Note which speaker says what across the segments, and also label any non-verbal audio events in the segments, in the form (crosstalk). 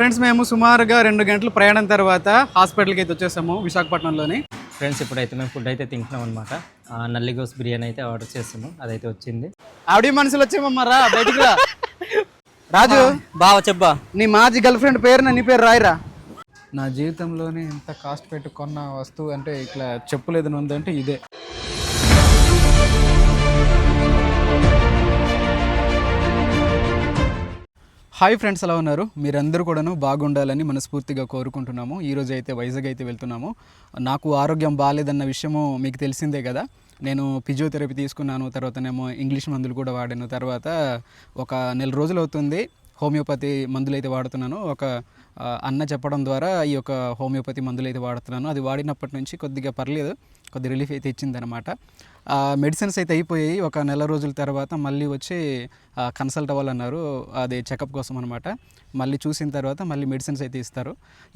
Speaker 1: Friends మేము సుమారుగా రెండు గంటల ప్రయాణం తర్వాత హాస్పిటల్కి అయితే వచ్చేసాము విశాఖపట్నంలోని.
Speaker 2: ఫ్రెండ్స్ ఇప్పుడైతే మేము ఫుడ్ అయితే తింటున్నాం అనమాట నల్లిగోస్ బిర్యానీ అయితే ఆర్డర్ చేసాము. అదైతే వచ్చింది.
Speaker 1: ఆవిడ మనుషులు వచ్చేమమ్మారా బయటికి రా. (laughs) రాజు.
Speaker 2: బావా చెప్పా
Speaker 1: నీ మాజీ గర్ల్ ఫ్రెండ్ పేరు నీ పేరు రాయరా.
Speaker 3: నా జీవితంలోనే ఇంత కాస్ట్ పెట్టి కొన్న వస్తువు అంటే ఇట్లా చెప్పులేదు ఉందంటే ఇదే.
Speaker 1: హాయ్ ఫ్రెండ్స్ ఎలా ఉన్నారు? మీరందరూ కూడాను బాగుండాలని మనస్ఫూర్తిగా కోరుకుంటున్నాము. ఈరోజు అయితే వైజాగ్ అయితే వెళ్తున్నాము. నాకు ఆరోగ్యం బాగాలేదన్న విషయము మీకు తెలిసిందే కదా. నేను ఫిజియోథెరపీ తీసుకున్నాను తర్వాతనేమో ఇంగ్లీష్ మందులు కూడా వాడాను. తర్వాత ఒక నెల రోజులు అవుతుంది హోమియోపతి మందులు అయితే వాడుతున్నాను. ఒక అన్న చెప్పడం ద్వారా ఈ యొక్క హోమియోపతి మందులు అయితే వాడుతున్నాను. అది వాడినప్పటి నుంచి కొద్దిగా పర్లేదు కొద్ది రిలీఫ్ అయితే ఇచ్చిందనమాట మెడిసిన్స్ అయితే అయిపోయాయి. ఒక నెల రోజుల తర్వాత మళ్ళీ వచ్చి కన్సల్ట్ అవ్వాలన్నారు. అది చెకప్ కోసం అనమాట మళ్ళీ చూసిన తర్వాత మళ్ళీ మెడిసిన్స్ అయితే ఇస్తారు.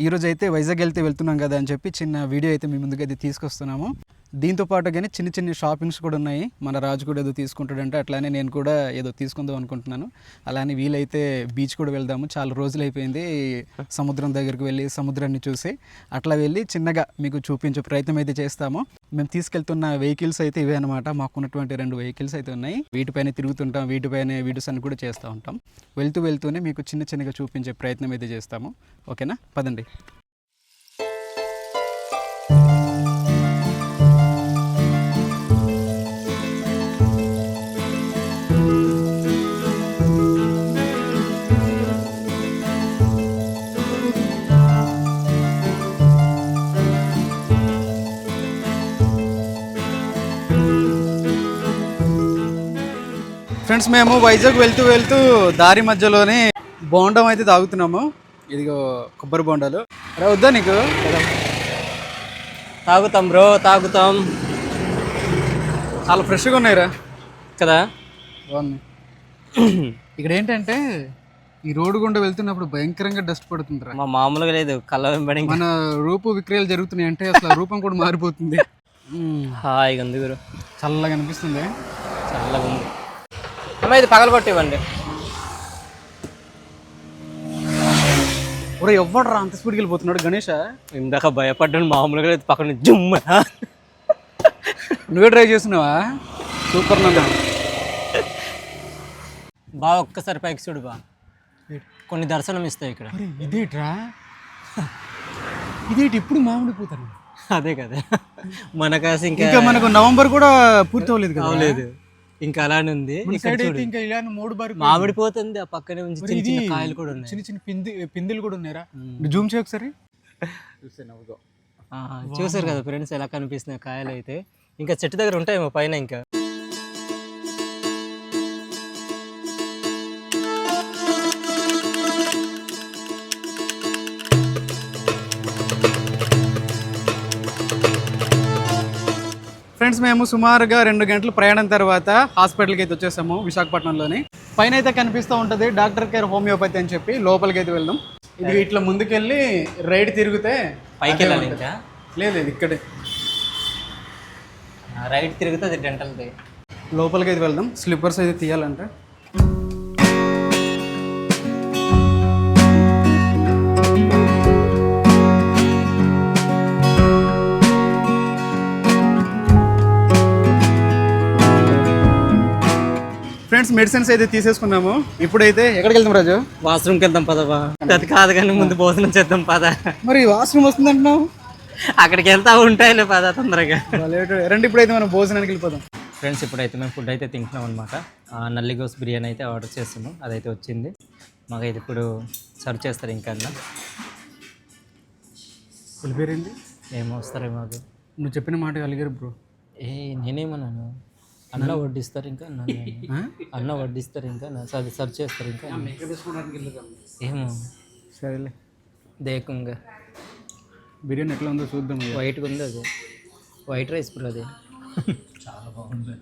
Speaker 1: ఈరోజు అయితే వైజాగ్ వెళ్తే వెళ్తున్నాం కదా అని చెప్పి చిన్న వీడియో అయితే మీ ముందుగా అయితే తీసుకొస్తున్నాము. దీంతో కానీ చిన్న చిన్న షాపింగ్స్ కూడా ఉన్నాయి. మన రాజు కూడా ఏదో తీసుకుంటాడంటే అట్లానే నేను కూడా ఏదో తీసుకుందాం అనుకుంటున్నాను. అలానే వీలైతే బీచ్ కూడా వెళ్దాము. చాలా రోజులు అయిపోయింది సముద్రం దగ్గరికి వెళ్ళి సముద్రాన్ని చూసి. అట్లా వెళ్ళి చిన్నగా మీకు చూపించే ప్రయత్నం అయితే చేస్తాము. మేము తీసుకెళ్తున్న వెహికల్స్ అయితే ఇవే అనమాట మాకున్నటువంటి రెండు వెహికల్స్ అయితే ఉన్నాయి. వీటిపైన తిరుగుతుంటాం వీటిపైన వీడియోస్ అని కూడా చేస్తూ ఉంటాం. వెళ్తూ వెళ్తూనే మీకు చిన్న చిన్నగా చూపించే ప్రయత్నం అయితే చేస్తాము. ఓకేనా? పదండి. ఫ్రెండ్స్ మేము వైజాగ్ వెళ్తూ వెళ్తూ దారి మధ్యలోనే బోండం అయితే తాగుతున్నాము. ఇదిగో కొబ్బరి బోండాలు. అరే వద్దా నీకు?
Speaker 2: తాగుతాం బ్రో తాగుతాం.
Speaker 1: చాలా ఫ్రెష్గా ఉన్నాయిరా
Speaker 2: కదా?
Speaker 1: బాగున్నాయి. (clears throat) ఇక్కడ ఏంటంటే ఈ రోడ్డు గుండా వెళ్తున్నప్పుడు భయంకరంగా డస్ట్ పడుతుందిరా
Speaker 2: మా మామూలుగా లేదు కళ్ళ వెంబడి
Speaker 1: మన రూపు విక్రయాలు జరుగుతున్నాయి అంటే అసలు రూపం కూడా మారిపోతుంది.
Speaker 2: హాయిగా ఉంది గురు
Speaker 1: చల్లగా అనిపిస్తుంది.
Speaker 2: చల్లగా ఉంది. అమ్మ ఇది పగలగొట్టివ్వండి.
Speaker 1: ఒరే ఎవ్వడరా అంత స్పీడ్కి వెళ్ళిపోతున్నాడు గణేష?
Speaker 2: ఇందాక భయపడ్డాను మామూలుగా లేదు పక్కన జుమ్మ
Speaker 1: నువ్వే డ్రైవ్ చేస్తున్నావా? సూపర్ నన్ను.
Speaker 2: బాగా ఒక్కసారి పైకి చూడు బా. కొన్ని దర్శనం ఇస్తాయి ఇక్కడ.
Speaker 1: అరే ఇదేట్రా? ఇదేంటి ఇప్పుడు మామిడిపోతాను
Speaker 2: అదే కదా. మన కాసి ఇంకా
Speaker 1: ఇంకా మనకు నవంబర్ కూడా పూర్తి అవ్వలేదు కదా?
Speaker 2: అవలేదు ఇంకా అలానే ఉంది.
Speaker 1: ఇంకా ఇలా మూడు బారి
Speaker 2: మామిడి పోతుంది ఆ పక్కనే ఉంచి చిన్న చిన్న కాయలు కూడా ఉన్నాయి.
Speaker 1: చిన్న చిన్న పింది పిందులు కూడా ఉన్నాయరా? జూమ్ చేయ ఒకసారి
Speaker 2: ఆ, చూసారు కదా ఫ్రెండ్స్ ఎలా కనిపిస్తున్నాయి కాయలు అయితే. ఇంకా చెట్టు దగ్గర ఉంటాయేమో పైన ఇంకా.
Speaker 1: ఫ్రెండ్స్ మేము సుమారుగా రెండు గంటల ప్రయాణం తర్వాత హాస్పిటల్కి అయితే వచ్చేసాము విశాఖపట్నంలోని. పైన అయితే కనిపిస్తూ ఉంటుంది డాక్టర్ కేర్ హోమియోపతి అని చెప్పి లోపలికి అయితే వెళ్దాం. ఇది ఇట్లా ముందుకెళ్ళి రైడ్ తిరిగితే
Speaker 2: పైకి వెళ్ళాలి ఇంకా?
Speaker 1: లేదు ఇది ఇక్కడే.
Speaker 2: రైట్ తిరిగితే అది డెంటల్ది.
Speaker 1: లోపలికి అయితే వెళ్దాం. స్లిప్పర్స్ అయితే తీయాలంటే. ఫ్రెండ్స్ మెడిసిన్స్ అయితే తీసేసుకున్నాము. ఇప్పుడైతే ఎక్కడికి వెళ్దాం రాజు?
Speaker 2: వాష్రూమ్కి వెళ్దాం పదవా అది కాదు కానీ ముందు భోజనం చేద్దాం పద.
Speaker 1: మరి వాష్రూమ్ వస్తుంది అంటున్నావు?
Speaker 2: అక్కడికి వెళ్తా ఉంటాయిలే పద తొందరగా.
Speaker 1: రండి ఇప్పుడైతే మనం భోజనానికి వెళ్ళిపోదాం.
Speaker 2: ఫ్రెండ్స్ ఇప్పుడైతే మేము ఫుడ్ అయితే తింటున్నాం అనమాట నల్లిగోస్ బిర్యానీ అయితే ఆర్డర్ చేసాము అదైతే వచ్చింది. మాకైతే ఇప్పుడు సర్వ్ చేస్తారు ఇంకా అన్న. ఏమో వస్తారేమో అది.
Speaker 1: నువ్వు చెప్పిన మాట కలిగారు బ్రో.
Speaker 2: ఏ నేనేమన్నాను? అన్న వడ్డిస్తారు ఇంకా అన్న అన్న వడ్డిస్తారు ఇంకా నా- అది సర్వ్ చేస్తారు ఇంకా. ఏమో.
Speaker 1: సరేలే.
Speaker 2: దేకంగా.
Speaker 1: బిర్యానీ ఎట్లా ఉందో చూద్దాం.
Speaker 2: వైట్గా ఉంది అది? వైట్ రైస్ బ్రో అది. చాలా బాగుంది.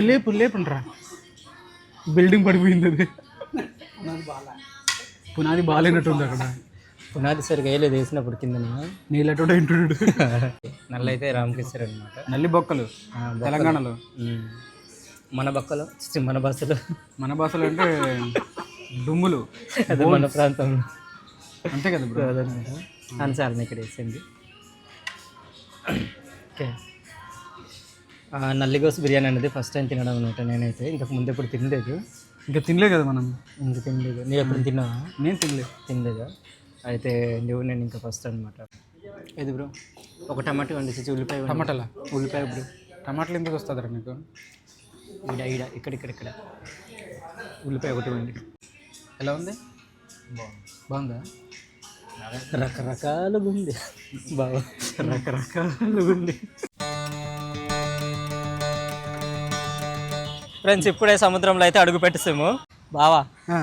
Speaker 1: లేపు లేపండి రా బిల్డింగ్ పడిపోయింది అది. పునాది బాగాలేనట్టుంది అక్కడ.
Speaker 2: పునాది సరిగా వేయలేదు వేసినప్పుడు కింద
Speaker 1: నీళ్ళటోడ ఇంటుడు
Speaker 2: నల్ల అయితే రామకృష్ణ అనమాట
Speaker 1: నల్లి బొక్కలు తెలంగాణలో.
Speaker 2: మన బక్కలు మన బస్సులు
Speaker 1: మన భాషలో అంటే దుమ్ములు
Speaker 2: అదే మన ప్రాంతంలో.
Speaker 1: అంతే కదా బ్రో?
Speaker 2: ఇక్కడ వేసింది. ఓకే. నల్లిగోస్ బిర్యానీ అనేది ఫస్ట్ టైం తినడం అనమాట నేనైతే. ఇంతకు ముందు ఎప్పుడు తినలేదు.
Speaker 1: ఇంకా తినలే కదా మనం?
Speaker 2: ఇంక తినలేదు. నువ్వు ఎప్పుడు తిన్నావా?
Speaker 1: నేను తినలే
Speaker 2: తినలేదా? అయితే నువ్వు నేను ఇంకా ఫస్ట్ అనమాట ఇది బ్రో ఒక టమాటో వండి ఉల్లిపాయ.
Speaker 1: టమాటాలా?
Speaker 2: ఉల్లిపాయ బ్రో
Speaker 1: టమాటాలు ఎందుకు వస్తుందిరా నీకు?
Speaker 2: ఈడ ఈడ ఇక్కడ ఇక్కడ ఇక్కడ. ఉల్లిపాయ ఒకటి వండి.
Speaker 1: ఎలా ఉంది? బాగుందా?
Speaker 2: రకరకాలుగా ఉంది బాగా రకరకాలుగా ఉంది ఫ్రెండ్స్ ఇప్పుడే సముద్రంలో అయితే అడుగు పెట్టేసాము. బావా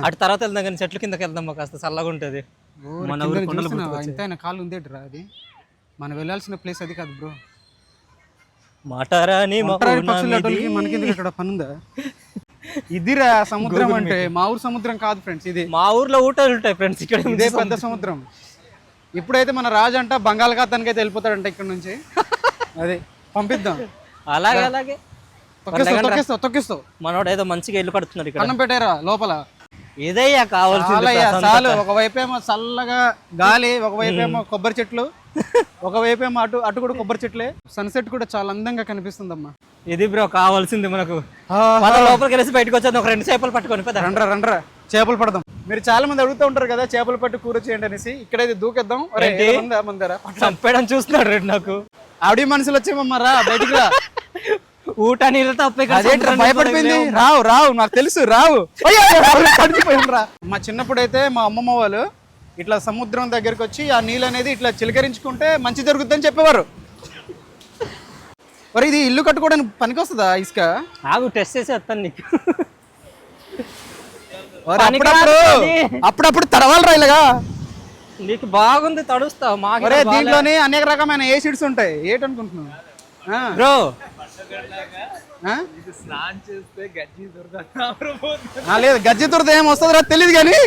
Speaker 2: అటు తర్వాత వెళ్దాం కానీ చెట్ల కిందకి వెళ్దాం మాకు కాస్త చల్లగా ఉంటుంది మన ఊరి కొండలు
Speaker 1: ఇంత ఉందేట్రా అది? మనం వెళ్ళాల్సిన ప్లేస్ అది కాదు బ్రో
Speaker 2: మాటారాని
Speaker 1: మనకి ఇక్కడ పని ఉందా ఇదిరా సముద్రం అంటే మా ఊరు సముద్రం కాదు ఫ్రెండ్స్ ఇది.
Speaker 2: మా ఊర్లో ఊటలు ఉంటాయి ఫ్రెండ్స్ ఇక్కడ
Speaker 1: ఇదే పెద్ద సముద్రం. ఇప్పుడైతే మన రాజు అంట బంగాళాఖాతానికి అయితే వెళ్ళిపోతాడంట ఇక్కడ నుంచి. అదే పంపిద్దాం.
Speaker 2: అలాగే అలాగే.
Speaker 1: తొక్కిస్తావు తొక్కిస్తావు తొక్కిస్తావు.
Speaker 2: మనోడు ఏదో మంచిగా ఇల్లు కడుతున్నాడు ఇక్కడ.
Speaker 1: అన్నం పెట్టారా లోపల.
Speaker 2: ఇదయ్యా
Speaker 1: చాలు. ఒకవైపు ఏమో చల్లగా గాలి ఒకవైపు ఏమో కొబ్బరి చెట్లు ఒకవైపు ఏమో అటు అటు కూడా కొబ్బరి చెట్లే. సన్సెట్ కూడా చాలా అందంగా కనిపిస్తుందమ్మా.
Speaker 2: ఇది బ్రో కావాల్సింది మనకు. లోపలికి వెళ్ళి బయటకు వచ్చేది ఒక రెండు చేపలు పట్టుకొని పద.
Speaker 1: రండ్రా రండ్రా. చేపలు పడదాం. మీరు చాలా మంది అడుగుతూ ఉంటారు కదా చేపలు పట్టు కూర చేయండి అనేసి. ఇక్కడైతే దూకేద్దాం?
Speaker 2: చంపేయడం చూస్తున్నాడు రేడు నాకు.
Speaker 1: ఆవిడ మనుషులు వచ్చేమమ్మా రా బయటికి రా. (laughs)
Speaker 2: ఊట నీళ్ళ తప్ప
Speaker 1: భయపడిపోయింది. రావు రావు నాకు తెలుసు రావు. మా చిన్నప్పుడైతే మా అమ్మమ్మ వాళ్ళు ఇట్లా సముద్రం దగ్గరికి వచ్చి ఆ నీళ్ళు అనేది ఇట్లా చిలకరించుకుంటే మంచి జరుగుతుందని చెప్పేవారు. మరి ఇది ఇల్లు కట్టుకోవడానికి పనికొస్తుందా ఇసుక?
Speaker 2: ఆగు టెస్ట్ చేసి వస్తాను నీకు.
Speaker 1: మరి
Speaker 2: పనికి
Speaker 1: అప్పుడప్పుడు అప్పుడప్పుడు తడవాలి ఇలాగా?
Speaker 2: నీకు బాగుంది తడుస్తావు. మాకు
Speaker 1: దీంట్లోనే అనేక రకమైన ఏసిడ్స్ ఉంటాయి. ఏంటనుకుంటున్నావు?
Speaker 2: బ్రో
Speaker 1: లేదు గజ్జి దురద ఏం వస్తుందో తెలియదు కానీ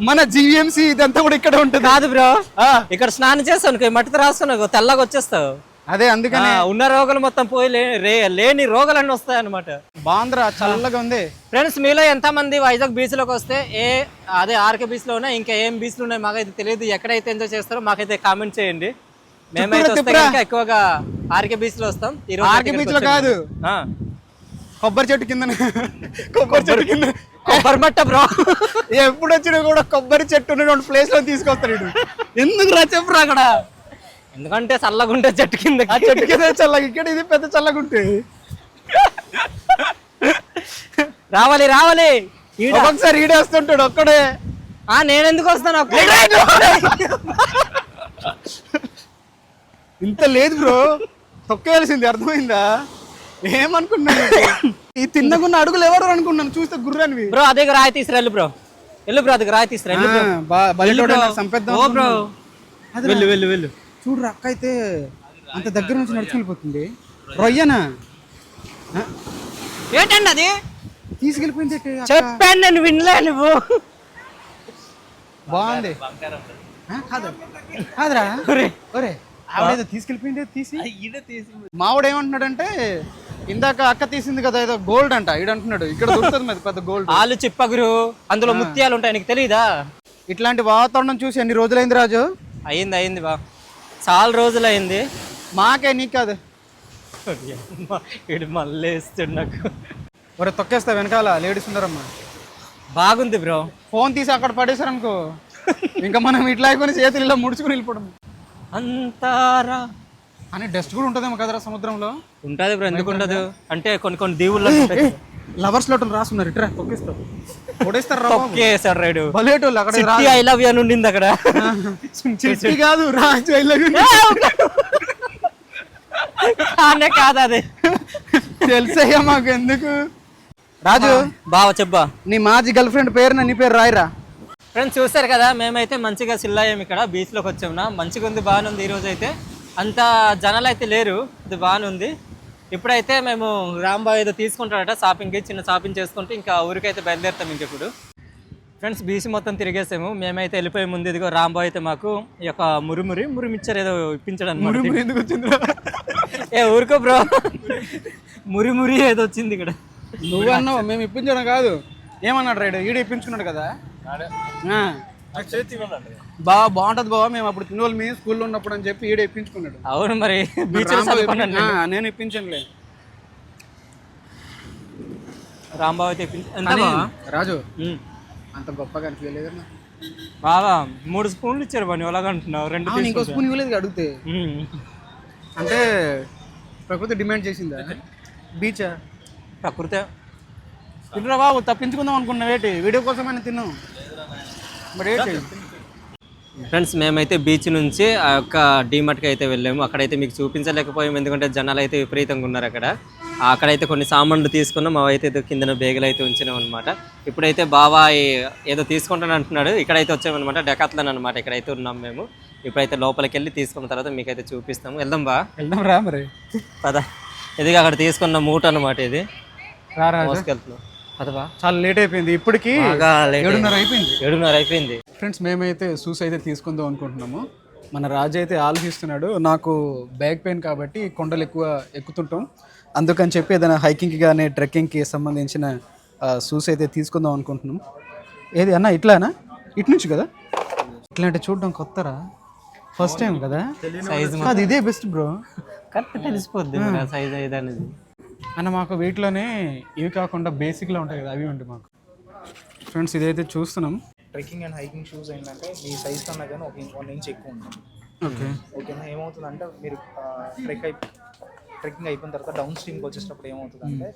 Speaker 1: మన జిఎంసి ఇదంతా కూడా ఇక్కడ ఉంటుంది.
Speaker 2: కాదు బ్రో.
Speaker 1: ఆ,
Speaker 2: ఇక్కడ స్నానం చేస్తాను మట్టితో రాసుకున్నావు తెల్లగా వచ్చేస్తావు.
Speaker 1: అదే అందుకని
Speaker 2: ఉన్న రోగాలు మొత్తం పోయి లే- రే- లేని రోగాలన్నీ వస్తాయి అనమాట
Speaker 1: బాగుందిరా చల్లగా ఉంది.
Speaker 2: ఫ్రెండ్స్ మీలో ఎంత మంది వైజాగ్ బీచ్లోకి వస్తే ఏ అదే ఆర్కే బీచ్లో ఉన్నాయి ఇంకా ఏం బీచ్లు ఉన్నాయి మాకైతే తెలియదు ఎక్కడైతే ఎంజాయ్ చేస్తారో మాకైతే కామెంట్ చేయండి. మేమైతే ఎక్కువగా ఆర్కే బీచ్లో వస్తాం.
Speaker 1: ఆర్కే బీచ్లో కాదు.
Speaker 2: ఆ,
Speaker 1: కొబ్బరి చెట్టు కింద కొబ్బరి చెట్టు కింద.
Speaker 2: కొబ్బరి మట్ట బ్రో
Speaker 1: ఎప్పుడు వచ్చినా కూడా కొబ్బరి చెట్టు ఉన్నటువంటి ప్లేస్లో తీసుకొస్తాడు. ఎందుకు రా చెప్పురా అక్కడ?
Speaker 2: ఎందుకంటే చల్లగుంటే చెట్టు కింద
Speaker 1: ఆ చెట్టు కింద చల్లగా ఇక్కడ ఇది పెద్ద చల్లగా ఉంటే.
Speaker 2: రావాలి రావాలి. ఈడ.
Speaker 1: ఒక్కొక్కసారి ఈడే వస్తుంటాడు ఒక్కడే.
Speaker 2: ఆ నేను ఎందుకు వస్తాను ఒక్క-
Speaker 1: ఇంత లేదు బ్రో. తొక్కేయాల్సింది అర్థమైందా? ఏమనుకున్నాను ఈ తిన్నకున్న అడుగులు ఎవరు అనుకున్నాను? చూస్తే గుర్రానివి.
Speaker 2: బ్రో అదే రాయి తీసురా వెళ్ళు బ్రో. వెళ్ళు బ్రో అది రాయి తీసురా వెళ్ళు బ్రో. వెళ్ళు. వెళ్ళు వెళ్ళు వెళ్ళు.
Speaker 1: చూడు అక్క అయితే అంత దగ్గర నుంచి నడుచుకెళ్ళిపోతుంది రొయ్యనా? ఆ,
Speaker 2: ఏంటండి అది?
Speaker 1: తీసుకెళ్ళిపోయింది?
Speaker 2: చెప్పాను నేను వినలే నువ్వు.
Speaker 1: బాగుంది. ఆ, కాదు కాదురా.
Speaker 2: ఒరే.
Speaker 1: ఒరే. ఆవిడేదో తీసుకెళ్ళిపోయింది తీసి? మావాడు ఏమంటున్నాడంటే ఇందాక అక్క తీసింది కదా ఏదో గోల్డ్ అంట ఈడు అంటున్నాడు ఇక్కడ దొరుకుతుంది మరి పెద్ద గోల్డ్
Speaker 2: ఆలు చిప్పగురు అందులో ముత్యాలు ఉంటాయి నీకు తెలీదా?
Speaker 1: ఇట్లాంటి వాతావరణం చూసి ఎన్ని రోజులైంది రాజు?
Speaker 2: అయింది అయింది బా. చాలా రోజులు అయింది
Speaker 1: మాకే నీకు కాదు.
Speaker 2: ఇడు మళ్ళీ వేస్తాడు నాకు.
Speaker 1: ఒరే తొక్కేస్తా వెనకాల లేడీస్ ఉన్నారమ్మా.
Speaker 2: బాగుంది బ్రో.
Speaker 1: ఫోన్ తీసి అక్కడ పడేశారనుకో ఇంకా మనం ఇట్లా అయిపోయి చేతులు ఇలా ముడుచుకుని వెళ్ళిపోవడం.
Speaker 2: అంతారా.
Speaker 1: అని డస్ట్ కూడా ఉంటుందేమో కదరా సముద్రంలో?
Speaker 2: ఉంటది బ్రో ఎందుకు ఉండదు? అంటే కొన్ని కొన్ని దీవుల్లో ఉంటాయి
Speaker 1: లవర్స్ లోటలు రాసున్నారు ఇట్రా తొక్కిస్తావు కొడేస్తారు.
Speaker 2: తొక్కేసాడు రైడు.
Speaker 1: బలేటోళ్ళు అక్కడ
Speaker 2: ఐ లవ్ యూ అని ఉండింది అక్కడ.
Speaker 1: చిట్టి కాదు రాజు I love you.
Speaker 2: కానే కాదు అది.
Speaker 1: తెలుసయ్యా మాకు ఎందుకు? రాజు
Speaker 2: బావ చెప్పా
Speaker 1: నీ మాజీ గర్ల్ ఫ్రెండ్ పేరు నీ పేరు రాయరా?
Speaker 2: ఫ్రెండ్స్ చూస్తారు కదా మేమైతే మంచిగా సిల్లాయం ఇక్కడ బీచ్లోకి వచ్చామునా మంచిగా ఉంది బాగానే ఉంది ఈరోజు అయితే. అంత జనాలు అయితే లేరు ఇది బాగానే ఉంది. ఇప్పుడైతే మేము రాంబాబు ఏదో తీసుకుంటాడట షాపింగ్కి చిన్న షాపింగ్ చేసుకుంటే ఇంకా ఊరికైతే బయలుదేరుతాం ఇంకెప్పుడు ఫ్రెండ్స్ బీచ్ మొత్తం తిరిగేసాము. మేమైతే వెళ్ళిపోయే ముందు ఇదిగో రాంబాబు అయితే మాకు ఈ యొక్క మురిమురి మురిమిచ్చర్ ఏదో ఇప్పించాడు
Speaker 1: ఎందుకు వచ్చింది
Speaker 2: ఏ ఊరుకో బ్రో. మురి మురి ఏదో వచ్చింది ఇక్కడ.
Speaker 1: నువ్వన్నావు మేము ఇప్పించడం కాదు. ఏమన్నాడు రైడ్? ఈడు ఇప్పించుకున్నాడు కదా? ఆ. బా బాగుంటది బావా మేము అప్పుడు తిన్న వాళ్ళు మేము స్కూల్లో ఉన్నప్పుడు అని చెప్పి ఈడ ఇప్పించుకున్నాడు.
Speaker 2: అవును మరి బీచ్
Speaker 1: నేను ఇప్పించనులే.
Speaker 2: రాంబాబు అయితే?
Speaker 1: రాజు. అంత గొప్పగా అనిపించలేదన్నా
Speaker 2: బాగా మూడు స్పూన్లు ఇచ్చారు బాగా ఎలాగంటున్నావు? రెండు
Speaker 1: అవును, ఇంకో స్పూన్ ఇవ్వలేదు అడిగితే. అంటే ప్రకృతి డిమాండ్ చేసిందా? బీచా?
Speaker 2: ప్రకృతి.
Speaker 1: తిన్నరా బాబు తప్పించుకుందాం అనుకున్నా ఏంటి? వీడియో కోసమైనా తిన్నాం. మరి ఏంటి
Speaker 2: ఫ్రెండ్స్ మేమైతే బీచ్ నుంచి ఆ యొక్క డీమార్ట్కి అయితే వెళ్ళాము. అక్కడైతే మీకు చూపించలేకపోయాము ఎందుకంటే జనాలు అయితే విపరీతంగా ఉన్నారు అక్కడ. అక్కడైతే కొన్ని సామాన్లు తీసుకున్నాం అవైతే ఏదో కిందన బేగలు అయితే ఉంచినాం అనమాట ఇప్పుడైతే బాబా ఏదో తీసుకుంటాను అంటున్నాడు. ఇక్కడైతే వచ్చామన్నమాట డెకాత్లన్ అనమాట ఇక్కడైతే ఉన్నాం మేము. ఇప్పుడైతే లోపలికి వెళ్ళి తీసుకున్న తర్వాత మీకైతే చూపిస్తాము. వెళ్దాం బా.
Speaker 1: వెళ్దాం రా మరి.
Speaker 2: పద. ఇది అక్కడ తీసుకున్న మూట అనమాట ఇది. మోసుకెళ్తున్నాం.
Speaker 1: చాలా లేట్ అయిపోయింది. ఇప్పటికి ఏడున్నర అయిపోయింది.
Speaker 2: ఏడున్నర అయిపోయింది.
Speaker 1: ఫ్రెండ్స్ మేమైతే షూస్ అయితే తీసుకుందాం అనుకుంటున్నాము. మన రాజు అయితే ఆలోచిస్తున్నాడు నాకు బ్యాక్ పెయిన్ కాబట్టి కొండలు ఎక్కువ ఎక్కుతుంటాం. అందుకని చెప్పి ఏదైనా హైకింగ్కి కానీ ట్రెక్కింగ్కి సంబంధించిన షూస్ అయితే తీసుకుందాం అనుకుంటున్నాం. ఏది అన్న ఇట్లానా? ఇటు నుంచి కదా? ఇట్లాంటి చూడడం కొత్తరా? ఫస్ట్ టైం కదా?
Speaker 2: సైజ్
Speaker 1: అది ఇదే బెస్ట్ బ్రో
Speaker 2: కరెక్ట్ తెలిసిపోద్ది సైజ్ అనేది
Speaker 1: అన్న మాకు వీటిలోనే ఇవి కాకుండా బేసిక్లో ఉంటాయి కదా అవి ఉంటాయి మాకు. ఫ్రెండ్స్ ఇదైతే చూస్తున్నాం.
Speaker 4: ట్రెక్కింగ్ అండ్ హైకింగ్ షూస్ ఏంటంటే మీ సైజ్ కన్నా కానీ ఒక వన్ ఇంచ్ ఎక్కువ ఉంటుంది.
Speaker 1: ఓకే.
Speaker 4: ఓకేనా? ఏమవుతుందంటే మీరు ట్రెక్ అయి ట్రెక్కింగ్ అయిపోయిన తర్వాత డౌన్ స్ట్రీమ్కి వచ్చేటప్పుడు ఏమవుతుందంటే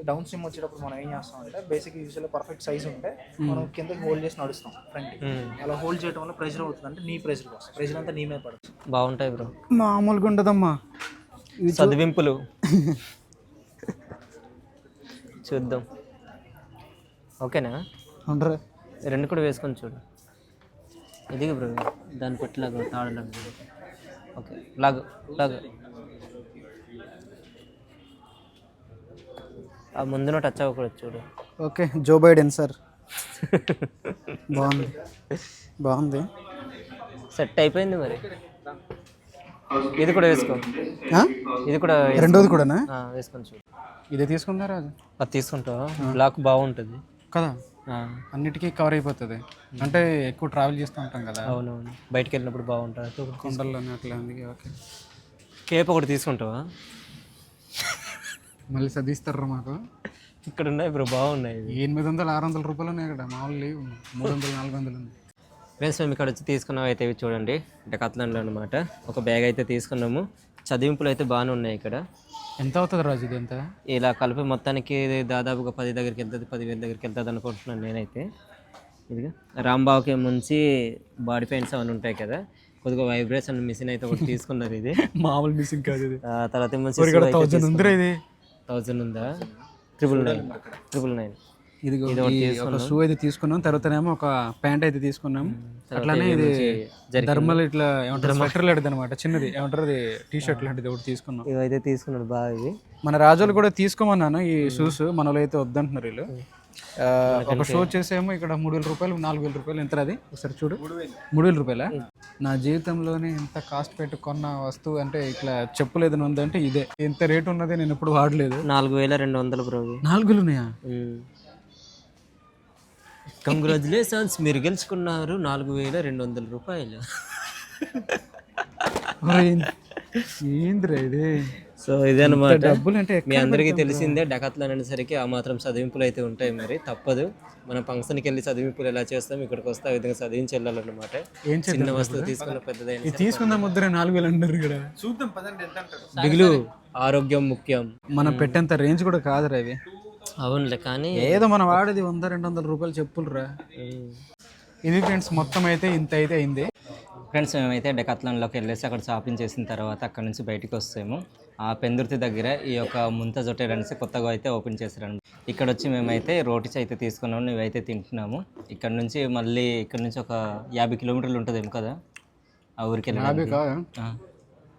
Speaker 4: డౌన్ స్ట్రీమ్ వచ్చేటప్పుడు మనం ఏం చేస్తామంటే బేసిక్ యూజువల్ పర్ఫెక్ట్ సైజ్ ఉంటే మనం కిందకి హోల్డ్ చేసి నడుస్తాం ఫ్రంట్ అలా హోల్డ్ చేయడం వల్ల ప్రెషర్ అవుతుంది అంటే నీ ప్రెషర్ కోసం ప్రెషర్ అంతా నీ మీద పడుతుంది
Speaker 2: బాగుంటాయి బ్రో.
Speaker 1: మామూలుగా ఉండదమ్మా
Speaker 2: చదివింపులు. (laughs) చూద్దాం. ఓకేనా?
Speaker 1: ఉండరా.
Speaker 2: రెండు కూడా వేసుకొని చూడు. ఇది బ్రో. దాన్ని పెట్టి లాగు తాడలాగు ఓకే. లాగు లాగు. ఆ ముందున టచ్ అవ్వకూడదు చూడు.
Speaker 1: Okay Joe Biden sir. బాగుంది. బాగుంది.
Speaker 2: సెట్ అయిపోయింది మరి. ఇది కూడా వేసుకో? ఇది కూడా.
Speaker 1: రెండోది కూడానా?
Speaker 2: ఆ, వేసుకొని చూడు.
Speaker 1: ఇదే తీసుకుందా రాజు
Speaker 2: అది తీసుకుంటావా? బ్లాక్ బాగుంటుంది.
Speaker 1: కదా? అన్నిటికీ కవర్ అయిపోతుంది. అంటే ఎక్కువ ట్రావెల్ చేస్తూ ఉంటాం కదా.
Speaker 2: అవునవును. బయటికి వెళ్ళినప్పుడు బాగుంటుంది
Speaker 1: కొండల్లోనే అట్లా అందుకే ఓకే.
Speaker 2: కేప్ ఒకటి తీసుకుంటావా?
Speaker 1: మళ్ళీ చదివిస్తారా మాకు?
Speaker 2: ఇక్కడ ఉన్నాయి బ్రో బాగున్నాయి.
Speaker 1: ఎనిమిది వందలు ఆరు వందల రూపాయలు ఉన్నాయి ఇక్కడ మామూలు లేవు. మూడు వందలు నాలుగు వందలు ఉంది
Speaker 2: ఫ్రెండ్స్ మేము ఇక్కడ వచ్చి తీసుకున్నాం అయితే ఇవి చూడండి. డెకాత్లాన్లో అనమాట ఒక బ్యాగ్ అయితే తీసుకున్నాము. చదివింపులు అయితే బాగానే ఉన్నాయి ఇక్కడ.
Speaker 1: ఎంత అవుతుంది రాజు ఇది ఎంత?
Speaker 2: ఇలా కలిపి మొత్తానికి దాదాపుగా పది దగ్గరికి వెళ్తుంది పదివేల దగ్గరికి వెళ్తుంది అనుకుంటున్నాను నేనైతే. ఇదిగా రాంబాబుకి ముంచి బాడీ పెయింట్స్ అవన్నీ ఉంటాయి కదా. కొద్దిగా వైబ్రేషన్ మిషన్ అయితే ఒకటి తీసుకున్నారు ఇది. (laughs)
Speaker 1: మామూలు మిస్సింగ్ కాదు ఇది.
Speaker 2: తర్వాత ముంచి
Speaker 1: థౌజండ్ ఇది?
Speaker 2: థౌజండ్ ఉందా? ట్రిపుల్ నైన్ ట్రిపుల్ నైన్
Speaker 1: ఇది ఒక షూ అయితే తీసుకున్నాం. తర్వాతనేమో ఒక ప్యాంట్ అయితే తీసుకున్నాం. అట్లానే ఇది ధర్మల్ ఇట్లా ఏమంటారు? స్వెటర్ లాంటిది అనమాట చిన్నది. ఏమంటారు అది? టీ షర్ట్ లాంటిది ఒకటి తీసుకున్నాం.
Speaker 2: ఇవైతే తీసుకున్నాడు బాగా ఇవి
Speaker 1: మన రాజులు కూడా తీసుకోమన్నాను ఈ షూస్. మన అయితే వద్దంటున్నారు వీళ్ళు. ఆ, ఒక షూ వచ్చేసేమో ఇక్కడ మూడు వేల రూపాయలు నాలుగు వేల రూపాయలు. ఎంత అది ఒకసారి చూడు. మూడు వేల. రూపాయలా? నా జీవితంలోనే ఇంత కాస్ట్ పెట్టి కొన్న వస్తువు అంటే ఇట్లా చెప్పులేదు ఉందంటే ఇదే. ఎంత రేట్ ఉన్నది నేను ఎప్పుడు వాడలేదు.
Speaker 2: నాలుగు వేల రెండు వందలు బ్రో.
Speaker 1: నాలుగు వేలు ఉన్నాయా?
Speaker 2: కంగ్రాచులేషన్స్ మీరు గెలుచుకున్నారు నాలుగు వేల రెండు వందల రూపాయలు.
Speaker 1: ఏందిరా ఇది?
Speaker 2: సో ఇదన్నమాట.
Speaker 1: డబ్బులు అంటే
Speaker 2: మీ అందరికీ తెలిసిందే డకత్లు అనేసరికి ఆ మాత్రం చదివింపులు అయితే ఉంటాయి మరి. తప్పదు. మనం ఫంక్షన్కి వెళ్ళి చదివింపులు ఎలా చేస్తాం ఇక్కడికి వస్తే ఆ విధంగా చదివించి వెళ్ళాలన్నమాట.
Speaker 1: ఏం
Speaker 2: చిన్న వస్తువు తీసుకున్న పెద్దదైన
Speaker 1: తీసుకుందాం ముద్దరే నాలుగు వేలు అంటారు ఇక్కడ
Speaker 2: దిగులు ఆరోగ్యం ముఖ్యం.
Speaker 1: మనం పెట్టేంత రేంజ్ కూడా కాదురా ఇవి.
Speaker 2: అవునులే కానీ
Speaker 1: ఏదో మనం వాడేది వంద రెండు వందల రూపాయలు చెప్పులురా. ఇది ఫ్రెండ్స్ మొత్తం అయితే ఇంత అయితే అయింది.
Speaker 2: ఫ్రెండ్స్ మేమైతే డెకాత్లాన్లోకి వెళ్ళేసి అక్కడ షాపింగ్ చేసిన తర్వాత అక్కడ నుంచి బయటికి వస్తాము. ఆ పెందుర్తి దగ్గర ఈ యొక్క ముంతజ్ హోటల్ అనేసి కొత్తగా అయితే ఓపెన్ చేశారండి ఇక్కడ వచ్చి మేమైతే రోటీస్ అయితే తీసుకున్నాము ఇవైతే తింటున్నాము. ఇక్కడ నుంచి మళ్ళీ ఇక్కడ నుంచి ఒక యాభై కిలోమీటర్లు ఉంటుందేమో కదా? ఆ ఊరికి
Speaker 1: యాభై
Speaker 2: వెళ్ళడానికి
Speaker 1: కాదు?
Speaker 2: ఆ,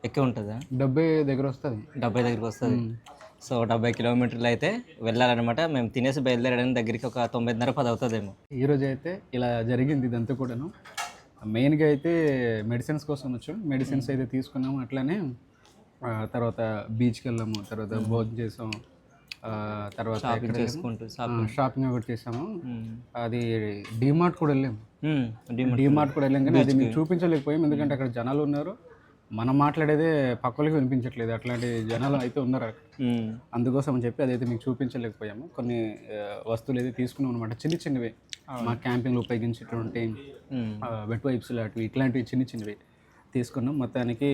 Speaker 2: ఎక్కువ ఉంటుందా?
Speaker 1: డెబ్బై దగ్గర వస్తుంది.
Speaker 2: డెబ్బై దగ్గరికి వస్తుంది. సో డెబ్బై కిలోమీటర్లు అయితే వెళ్ళాలన్నమాట. మేము తినేసి బయలుదేరడానికి దగ్గరికి ఒక తొంభైన్నర పది అవుతుందేమో.
Speaker 1: ఈరోజు అయితే ఇలా జరిగింది ఇదంతా కూడాను. మెయిన్గా అయితే మెడిసిన్స్ కోసం వచ్చాం. మెడిసిన్స్ అయితే తీసుకున్నాము అట్లానే తర్వాత బీచ్కి వెళ్ళాము. తర్వాత భోజనం చేసాము ఆ, తర్వాత
Speaker 2: షాపింగ్
Speaker 1: ఒకటి చేసాము. అది డిమార్ట్ కూడా వెళ్ళాము.
Speaker 2: డిమార్ట్
Speaker 1: డిమార్ట్ కూడా వెళ్ళాం. కానీ అది మీకు చూపించలేకపోయాం. ఎందుకంటే అక్కడ జనాలు ఉన్నారు. మనం మాట్లాడేదే పక్కలకి వినిపించట్లేదు. అట్లాంటి జనాలు అయితే ఉన్నారు. అందుకోసం అని చెప్పి అదైతే మీకు చూపించలేకపోయాము. కొన్ని వస్తువులు అయితే తీసుకున్నాం అనమాట చిన్న చిన్నవి. మా క్యాంపింగ్లో ఉపయోగించేటువంటి వెట్ వైప్స్ లాంటివి ఇట్లాంటివి చిన్న చిన్నవి తీసుకున్నాం. మొత్తానికి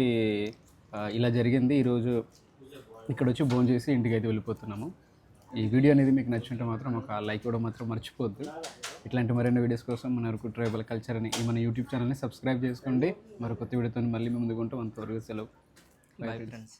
Speaker 1: ఇలా జరిగింది. ఈరోజు ఇక్కడ వచ్చి భోజనం చేసి ఇంటికి అయితే వెళ్ళిపోతున్నాము. ఈ వీడియో అనేది మీకు నచ్చుంటే మాత్రం ఒక లైక్ కూడా మాత్రం మర్చిపోద్దు ఇట్లాంటి మరిన్ని వీడియోస్ కోసం మన అరకు ట్రైబల్ కల్చర్ అని మన యూట్యూబ్ ఛానల్ని సబ్స్క్రైబ్ చేసుకోండి. మరి కొత్త వీడియోతో మళ్ళీ మేము ముందుకుంటాం అంతవరకు సెలవు.
Speaker 2: Bye friends